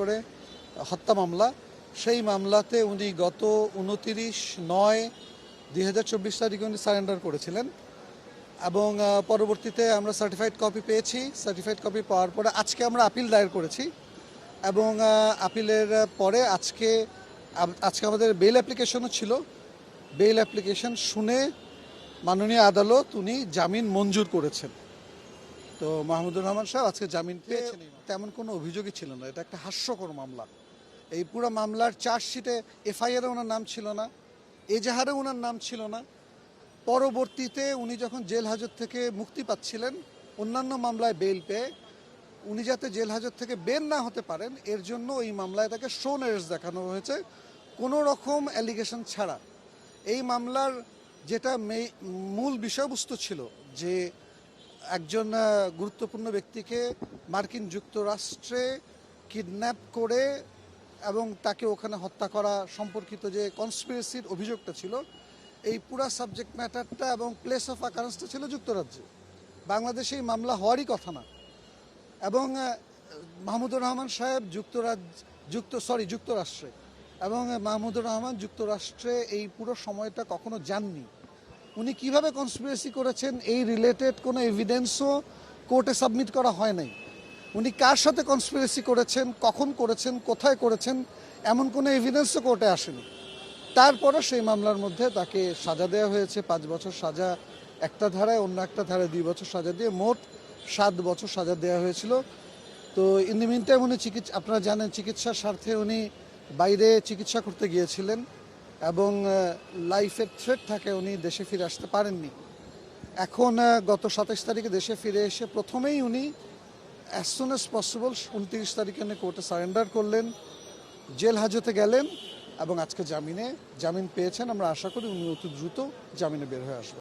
করে হত্যা মামলা। সেই মামলাতে উনি গত উনতিরিশ নয় দুই হাজার চব্বিশ তারিখে উনি সারেন্ডার করেছিলেন এবং পরবর্তীতে আমরা সার্টিফাইড কপি পেয়েছি। সার্টিফাইড কপি পাওয়ার পরে আজকে আমরা আপিল দায়ের করেছি এবং আপিলের পরে আজকে আজকে আমাদের বেল অ্যাপ্লিকেশনও ছিল। বেল অ্যাপ্লিকেশন শুনে মাননীয় আদালত উনি জামিন মঞ্জুর করেছেন। তো মাহমুদুর রহমান সাহেব আজকে জামিন পেয়েছেন তেমন কোনো অভিযোগই ছিল না। এটা একটা হাস্যকর মামলা। এই পুরো মামলার চার্জশিটে এফআইআরে ওনার নাম ছিল না এজাহারে ওনার নাম ছিল না। পরবর্তীতে উনি যখন জেল হাজত থেকে মুক্তি পাচ্ছিলেন অন্যান্য মামলায় বেল পেয়ে উনি যাতে জেল হাজত থেকে বের না হতে পারেন এর জন্য এই মামলায় তাকে শোন এরেস্ট দেখানো হয়েছে। কোনো রকম অ্যালিগেশন ছাড়া। এই মামলার যেটা মূল বিষয়বস্তু ছিল যে একজন গুরুত্বপূর্ণ ব্যক্তিকে মার্কিন যুক্তরাষ্ট্রে কিডন্যাপ করে এবং তাকে ওখানে হত্যা করা সম্পর্কিত যে কনস্পিরেসির অভিযোগটা ছিল, এই পুরা সাবজেক্ট ম্যাটারটা এবং প্লেস অফ আকারেন্সটা ছিল যুক্তরাজ্যে। বাংলাদেশে এই মামলা হওয়ারই কথা না। এবং মাহমুদুর রহমান সাহেব যুক্তরাজ্য, যুক্ত সরি যুক্তরাষ্ট্রে। এবং মাহমুদুর রহমান যুক্তরাষ্ট্রে এই পুরো সময়টা কখনো যাননি। উনি কীভাবে কনস্পিরেসি করেছেন এই রিলেটেড কোনো এভিডেন্সও কোর্টে সাবমিট করা হয় নাই। উনি কার সাথে কনস্পিরেসি করেছেন, কখন করেছেন, কোথায় করেছেন, এমন কোনো এভিডেন্সও কোর্টে আসেনি। তারপরও সেই মামলার মধ্যে তাকে সাজা দেওয়া হয়েছে, পাঁচ বছর সাজা, একটা ধারায়, অন্য একটা ধারায় দুই বছর সাজা দিয়ে মোট সাত বছর সাজা দেওয়া হয়েছিল। তো ইন দি মিন টাইম উনি চিকিৎসা আপনারা জানেন চিকিৎসার স্বার্থে উনি বাইরে চিকিৎসা করতে গিয়েছিলেন। এবং লাইফের থ্রেট থাকে উনি দেশে ফিরে আসতে পারেননি। এখন গত সাতাশ তারিখে দেশে ফিরে এসে প্রথমেই উনি অ্যাজ সুন অ্যাজ পসিবল উনত্রিশ তারিখে উনি কোর্টে সারেন্ডার করলেন, জেল হাজতে গেলেন এবং আজকে জামিনে, জামিন পেয়েছেন। আমরা আশা করি উনি অতি দ্রুত জামিনে বের হয়ে আসবেন।